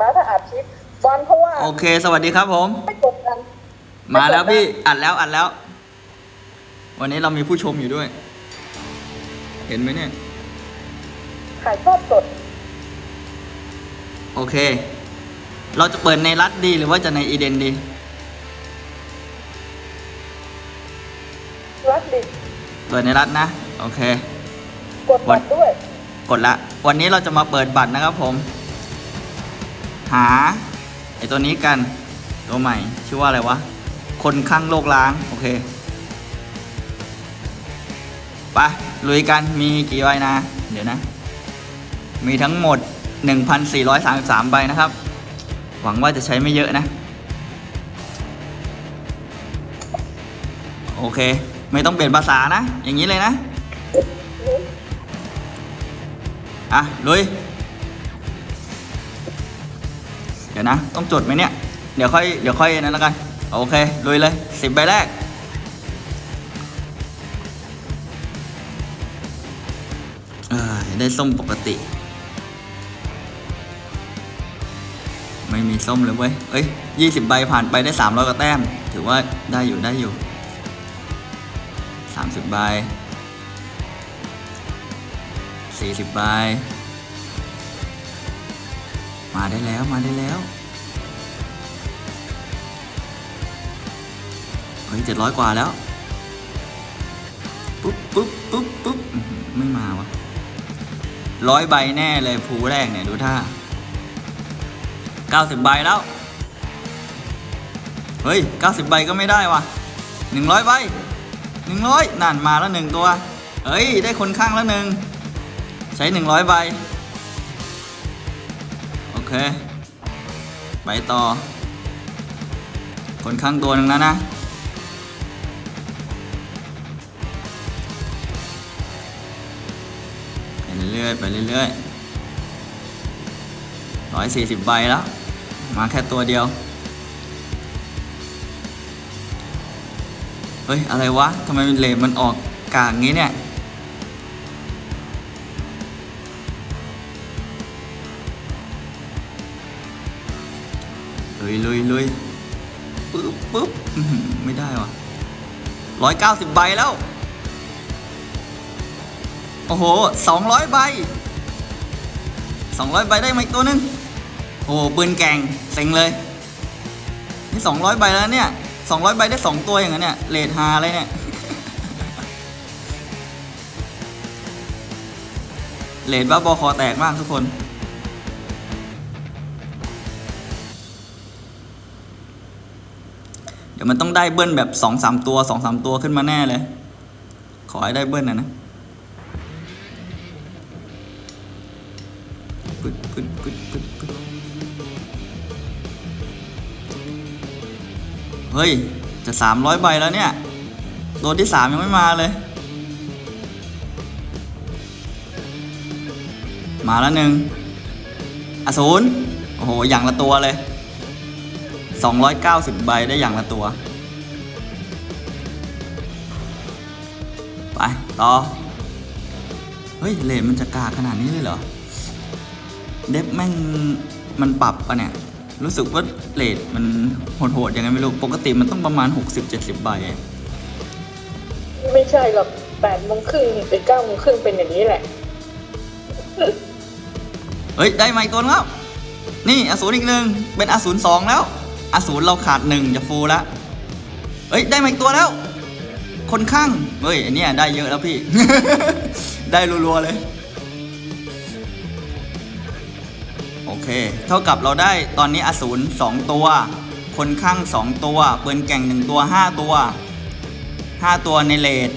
นะถ้าอัดคลิปบอลเพราะว่าโอเค สวัสดีครับผม ไม่กดดันมาแล้วพี่อัดแล้วอัดแล้ว วันนี้เรามีผู้ชมอยู่ด้วย เห็นไหมเนี่ย ขายทอดสดโอเค เราจะเปิดในรัฐดีหรือว่าจะในอีเดนดี รักดิเปิดในรัฐนะ โอเค กดบัตรด้วย กดละ วันนี้เราจะมาเปิดบัตรนะครับผม หาไอตัวนี้กันตัวใหม่ชื่อว่าอะไรวะ คนข้างโลกล้าง โอเคไปลุยกันมีกี่ใบนะ เดี๋ยวนะ มีทั้งหมด 1,433 ใบนะครับ หวังว่าจะใช้ไม่เยอะนะ โอเค ไม่ต้องเปลี่ยนภาษานะ อย่างนี้เลยนะ อะ ลุย เดี๋ยวนะ ต้องจดไหมเนี่ย เดี๋ยวค่อย เดี๋ยวค่อยนั้นแล้วกัน โอเค ลุยเลยสิบใบแรกอได้ส้มปกติ ไม่มีส้มเลยเว้ย เอ้ยยี่สิบใบผ่านไปได้สามร้อยกว่าแต้ม ถือว่าได้อยู่ได้อยู่สามสิบใบสี่สิบใบ มาได้แล้วมาได้แล้วเฮ้ยเจ็ดร้อยกว่าแล้ว ปุ๊บปุ๊บปุ๊บปุ๊บไม่มาวะร้อยใบแน่เลยภูแรกเนี่ย ดูท่าเก้าสิบใบแล้ว เฮ้ยเก้าสิบใบก็ไม่ได้วะหนึ่งร้อยใบหนึ่งร้อยนั่นมาแล้วหนึ่งตัว เฮ้ย ได้คนข้างแล้วหนึ่งใช้หนึ่งร้อยใบ เค ไปต่อ คนข้างตัวหนึ่งแล้วนะ ไปเรื่อยๆไปเรื่อยๆร้อยสี่สิบใบแล้ว มาแค่ตัวเดียว เฮ้ย อะไรวะทำไมเลนมันออกกากงี้เนี่ย ลุยลุยลุยปึ๊บปึ๊บไม่ได้วะร้อยเก้าสิบใบแล้ว โอ้โหสองร้อยใบสองร้อยใบได้ไหมตัวหนึง โอ้โหปืนแกงเซ็งเลย นี่สองร้อยใบแล้วเนี่ยสองร้อยใบได้สองตัวอย่างนั้นเนี่ยเลทฮาเลยเนี่ยเลทว่าบอคอแตกมากทุกคน ดี๋ยวมันต้องได้เบิ้ลแบบสองสามตัวสองสามตัวขึ้นมาแน่เลย ขอให้ได้เบิ้ลนะนะปึ๊ดปึ๊ดปึ๊ดปึ๊ดปึ๊ดเฮ้ย จะสามร้อยใบแล้วเนี่ยตัวที่สามยังไม่มาเลย มาแล้วหนึ่งอสูรโอ้โห อย่างละตัวเลย 290 ใบได้อย่างละตัว ไป ต่อ เฮ้ย เลนมันจะกาขนาดนี้เลยเหรอ เดฟแม่งมันปรับปะเนี่ย รู้สึกว่าเลทมันโหดๆยังไงไม่รู้ ปกติมันต้องประมาณ 60-70 ใบอะไม่ใช่หรอกแปดโมงครึ่งถึงเก้าโมงครึ่งเป็นอย่างนี้แหละ เฮ้ย ได้มาอีกตัวนึงแล้ว นี่อสูรอีกหนึ่งเป็นอสูรสองแล้ว อสูรเราขาดหนึ่งจะฟูลแล้วเฮ้ยได้มาอีกตัวแล้ว คนข้างเฮ้ยอันเนี้ยได้เยอะแล้วพี่ ได้รัวๆเลย โอเค เท่ากับเราได้ตอนนี้อสูรสองตัว คนข้างสองตัวปืนแก่งหนึ่งตัวห้าตัวห้าตัวในเลท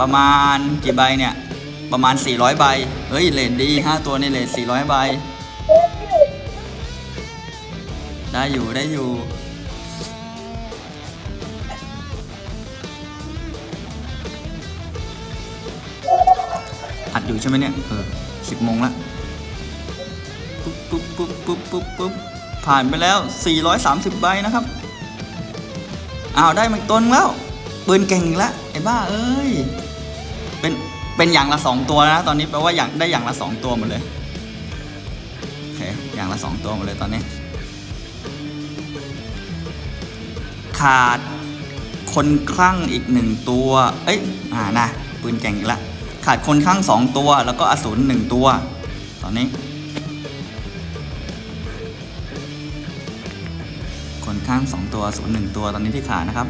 ประมาณกี่ใบเนี่ย ประมาณ 400 ใบ เฮ้ยเลทดี 5 ตัวในเลท400 ใบ ได้อยู่ได้อยู่ อัดอยู่ใช่ไหมเนี่ย เออสิบโมงละ ปุ๊บปุ๊บปุ๊บปุ๊บปุ๊บปุ๊บผ่านไปแล้ว 430 ใบนะครับ อ้าว ได้มาอีกต้นแล้วปืนเก่งแล้วไอ้บ้าเอ้ย เป็น เป็นอย่างละสองตัวนะ ตอนนี้แปลว่าอย่างได้อย่างละสองตัวหมดเลย โอเค อย่างละสองตัวหมดเลยตอนนี้ ขาด คนคลั่งอีกหนึ่งตัว เอ้ย อ่านะปืนแก่งอีกละขาดคนคลั่งสองตัว แล้วก็อสูรหนึ่งตัว ตอนนี้ คนข้างสองตัวอสูรหนึ่งตัวตอนนี้ที่ขาดนะครับ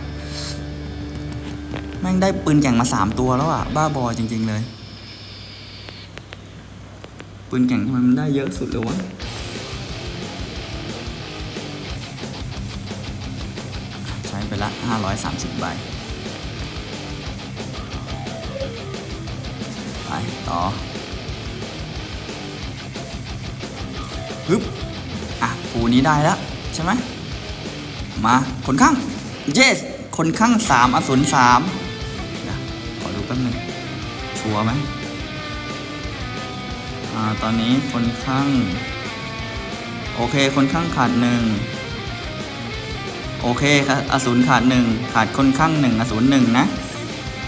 แม่งได้ปืนแก่งมาสามตัวแล้วอะบ้าบอจริง ๆ เลย ปืนแก่งทำไมมันได้เยอะสุดเลยวะ ละ 530 ใบ ไป ต่อฮึบอะปูนี้ได้แล้ว ใช่ไหม มาคนข้าง yes คนข้างสามอสูรสามเดี๋ยวขอดูแป๊บนึง ชัวร์ไหมอ่า ตอนนี้คนข้าง โอเค คนข้างขาดหนึ่ง โอเคครับอสูรขาดหนึ่งขาดคนข้างหนึ่งอสูรหนึ่งนะ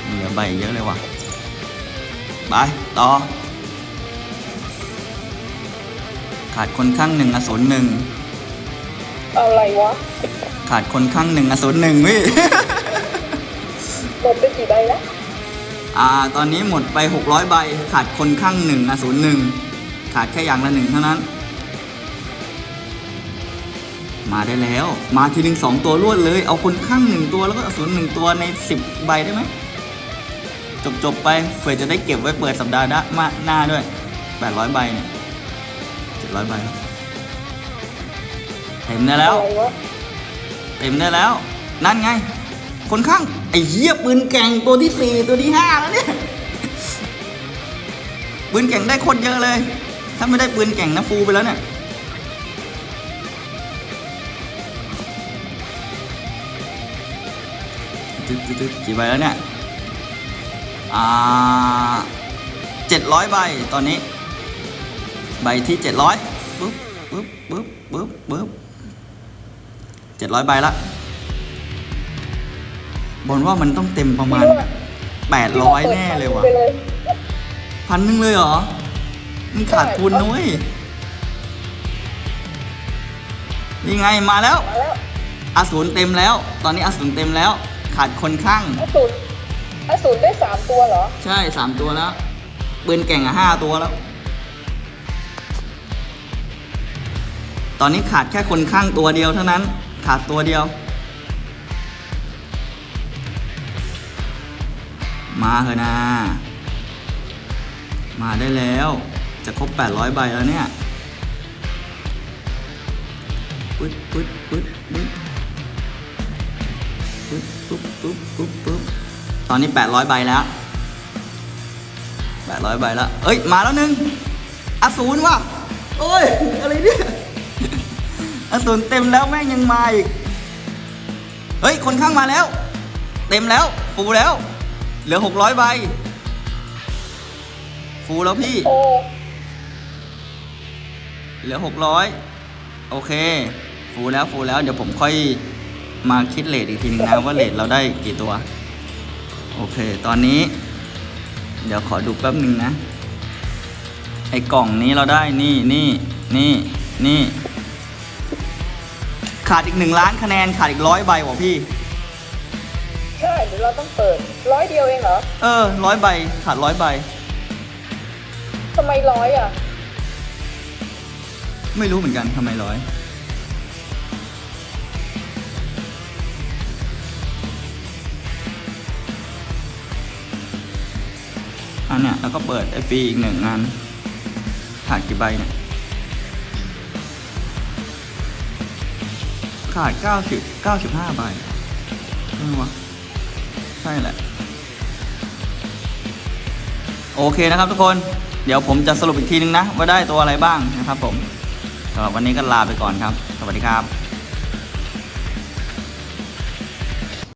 เหลือใบเยอะเลยว่ะไปต่อ ขาดคนข้างหนึ่งอสูรหนึ่งอะไรวะขาดคนข้างหนึ่งอสูรหนึ่งพี่หมดไปกี่ใบแล้วอ่าตอนนี้หมดไป 600 ใบ ขาดคนข้างหนึ่งอสูรหนึ่งขาดแค่อย่างละหนึ่งเท่านั้น มาได้แล้ว มาทีหนึ่งสองตัวรวดเลย เอาคนข้างหนึ่งตัวแล้วก็อสูรหนึ่งตัวในสิบใบได้ไหม จบจบไปเผื่อจะได้เก็บไว้เปิดสัปดาห์หน้ามาหน้าด้วย800ใบเนี่ย700ใบครับเต็มได้แล้ว เต็มได้แล้ว นั่นไง คนข้าง ไอ้เหี้ยปืนแก่งตัวที่สี่ตัวที่ห้าแล้วเนี่ยปืนแก่งได้คนเยอะเลย ถ้าไม่ได้ปืนแก่งนะฟูไปแล้วเนี่ย ตึ๊ดตึ๊ดตึ๊ดกี่ใบแล้วเนี่ย อ่าเจ็ดร้อยใบตอนนี้ ใบที่เจ็ดร้อยปึ๊บปึ๊บปึ๊บปึ๊บปึ๊บเจ็ดร้อยใบละบอลว่ามันต้องเต็มประมาณแปดร้อยแน่เลยว่ะไปเลยพันหนึ่งเลยเหรอมึงขาดทุนนุ้ยนี่ไงมาแล้วมาแล้วอสูรเต็มแล้ว ตอนนี้อสูรเต็มแล้ว ขาดคนข้างอสูรอสูรได้สามตัวเหรอ ใช่สามตัวแล้วปืนแก่งอะห้าตัวแล้ว ตอนนี้ขาดแค่คนข้างตัวเดียวเท่านั้น ขาดตัวเดียว มาเถอะนะ มาได้แล้ว จะครบ 800 ใบแล้วเนี่ยปึ๊ดปึ๊ดปึ๊ดปึ๊ด ปึ๊บปึ๊บปึ๊บปึ๊บตอนนี้ 800 ใบแล้ว 800 ใบแล้ว เอ้ย มาแล้วหนึ่งอสูรว่ะโอ้ย อะไรเนี่ยอสูรเต็มแล้วแม่งยังมาอีก เฮ้ย คนข้างมาแล้ว เต็มแล้ว ฟูแล้ว เหลือ 600 ใบ ฟูแล้วพี่ เหลือ 600 โอเค ฟูแล้ว ฟูแล้ว เดี๋ยวผมค่อย มาคิดเลทอีกทีนึงนะว่าเลทเราได้กี่ตัว โอเค ตอนนี้ เดี๋ยวขอดูแป๊บหนึ่งนะ ไอ้กล่องนี้เราได้นี่นี่นี่นี่ขาดอีกหนึ่งล้านคะแนนขาดอีกร้อยใบว่ะพี่ ใช่เดี๋ยวเราต้องเปิดร้อยเดียวเองเหรอ เออร้อยใบขาดร้อยใบทำไมร้อยอะ ไม่รู้เหมือนกันทำไมร้อย อันเนี้ยแล้วก็เปิดไอฟีอีกหนึ่งงานขาดกี่ใบเนี่ยขาด 90 95 ใบใช่ไหมวะใช่แหละ โอเคนะครับทุกคน เดี๋ยวผมจะสรุปอีกทีนึงนะ ว่าได้ตัวอะไรบ้างนะครับผมสำหรับวันนี้ก็ลาไปก่อนครับ สวัสดีครับ